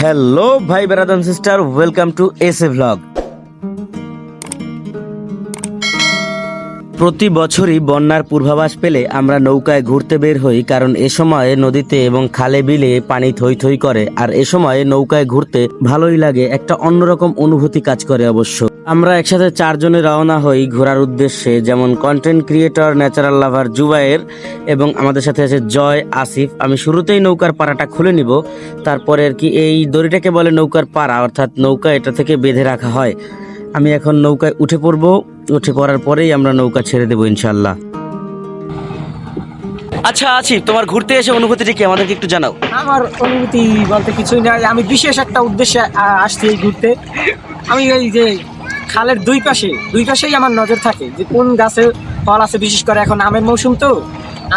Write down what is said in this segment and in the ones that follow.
Hello ভাই বেরাদান sister, welcome to S A vlog প্রতি বছরই বন্যার পূর্বাভাস পেলে আমরা নৌকায় ঘুরতে বের হই, কারণ এ সময়ে নদীতে এবং খালে বিলে পানি থই থই করে, আর এ সময়ে নৌকায় ঘুরতে ভালোই লাগে, একটা অন্যরকম অনুভূতি কাজ করে অবশ্য। আমরা একসাথে চারজনে রওনা হই ঘোরার উদ্দেশ্যে, যেমন content creator natural lover Zubair এবং আমাদের সাথে আছে জয়, আসিফ। আমি শুরুতেই নৌকার পাড়াটা খুলে নিব, তারপরে আর কি এই দড়িটাকে বলে নৌকার পাড়া, অর্থাৎ নৌকা এটা থেকে বেঁধে রাখা হয়। আমি এখন নৌকায় উঠে পড়ব, উঠে পড়ার পরেই আমরা নৌকা ছেড়ে দেবো ইনশাল্লাহ আচ্ছা আছি তোমার ঘুরতে এসে অনুভূতিটা কি? আমাদেরকে একটু জানাও। আমার অনুভূতি বলতে কিছুই নাই। আমি বিশেষ একটা উদ্দেশ্যে আসছি এই ঘুরতে। আমি এই যে খালের দুই পাশে দুই পাশেই আমার নজর থাকে যে কোন গাছে ফল আছে বিশেষ করে এখন আমের মৌসুম তো।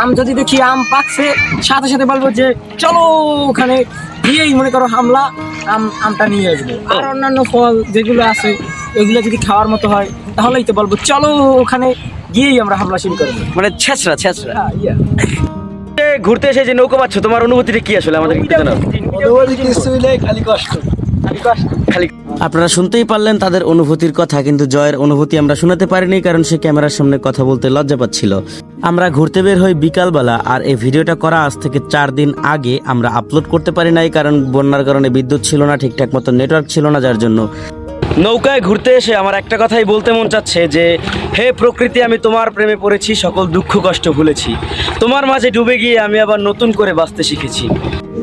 আম যদি দেখি আম পাকছে সাথে সাথে বলব যে চলো ওখানে গিয়েই মনে করো হামলা আম আমটা নিয়ে আসব। আর অন্যান্য ফল যেগুলো আছে ওইগুলো যদি খাওয়ার মতো হয় তাহলেই তো বলব চলো ওখানে গিয়েই আমরা হামলা শুরু করব মানে ছেঁচড়া ছেঁচড়া। হ্যাঁ, ঘুরতে এসে যে নৌকা পাচ্ছ তোমার অনুভূতিটা কি আসলে আমাদের জানাও। খালি কষ্ট। খালি আপনারা শুনতেই পারলেন তাদের অনুভূতির কথা কিন্তু জয়ের অনুভূতি আমরা শোনাতে পারিনি কারণ সে ক্যামেরার সামনে কথা বলতে লজ্জা পাচ্ছিল। আমরা ঘুরতে বের হই বিকালবেলা আর এই ভিডিওটা করা আজ থেকে চার দিন আগে আমরা আপলোড করতে পারি নাই কারণ বন্যার কারণে বিদ্যুৎ ছিল না ঠিকঠাক মতো নেটওয়ার্ক ছিল না যার জন্য। নৌকায় ঘুরতে এসে আমার একটা কথাই বলতে মন চাচ্ছে যে হে প্রকৃতি আমি তোমার প্রেমে পড়েছি সকল দুঃখ কষ্ট ভুলেছি। তোমার মাঝে ডুবে গিয়ে আমি আবার নতুন করে বাঁচতে শিখেছি।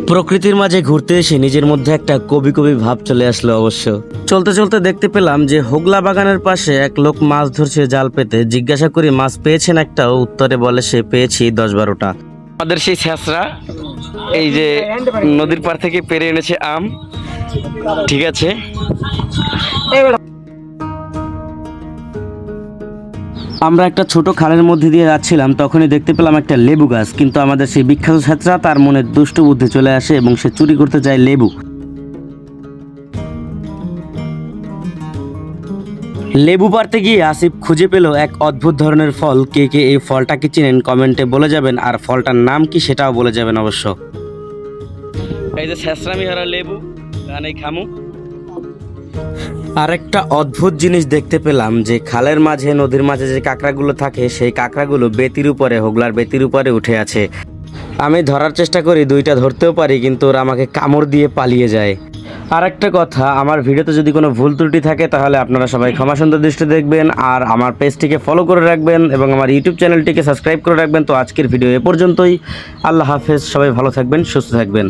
প্রকৃতির মাঝে ঘুরতে এসে নিজের মধ্যে একটা কবি কবি ভাব চলে আসলো অবশ্য। চলতে চলতে দেখতে পেলাম যে হোগলা বাগানের পাশে এক লোক মাছ ধরছে জাল পেতে। জিজ্ঞাসা করি, মাছ পেয়েছেন একটা? উত্তরে বলে, সে পেয়েছি দশ বারোটা। আমাদের সেই ছ্যাঁচড়া এই যে নদীর পার থেকে পেরে এনেছে আম। ঠিক আছে? আমরা একটা ছোট খালের মধ্যে দিয়ে যাচ্ছিলাম, তখনই দেখতে পেলাম একটা লেবু গাছ। কিন্তু আমাদের সেই বিখ্যাত ছাত্রা তার মনে দুষ্ট বুদ্ধি চলে আসে এবং সে চুরি করতে যায় লেবু। লেবু পারতে গিয়ে আসিফ খুঁজে পেল এক অদ্ভুত ধরনের ফল। কে কে এই ফলটাকে চিনেন কমেন্টে বলে যাবেন, আর ফলটার নাম কি সেটাও বলে যাবেন অবশ্য। এই যে শেষরামি হারা লেবু গানে খামু। আরেকটা অদ্ভুত জিনিস দেখতে পেলাম যে খালের মাঝে, নদীর মাঝে যে কাঁকড়াগুলো থাকে, সেই কাঁকড়াগুলো বেতির উপরে, হোগলার বেতির উপরে উঠে আছে। আমি ধরার চেষ্টা করি, দুইটা ধরতেও পারি, কিন্তু ওরা আমাকে কামড় দিয়ে পালিয়ে যায়। আর একটা কথা, আমার ভিডিওতে যদি কোনো ভুল ত্রুটি থাকে, তাহলে আপনারা সবাই ক্ষমা সুন্দর দৃষ্টি দেখবেন, আর আমার পেজটিকে ফলো করে রাখবেন, এবং আমার ইউটিউব চ্যানেলটিকে সাবস্ক্রাইব করে রাখবেন। তো আজকের ভিডিও এ পর্যন্তই। আল্লাহ হাফেজ, সবাই ভালো থাকবেন, সুস্থ থাকবেন।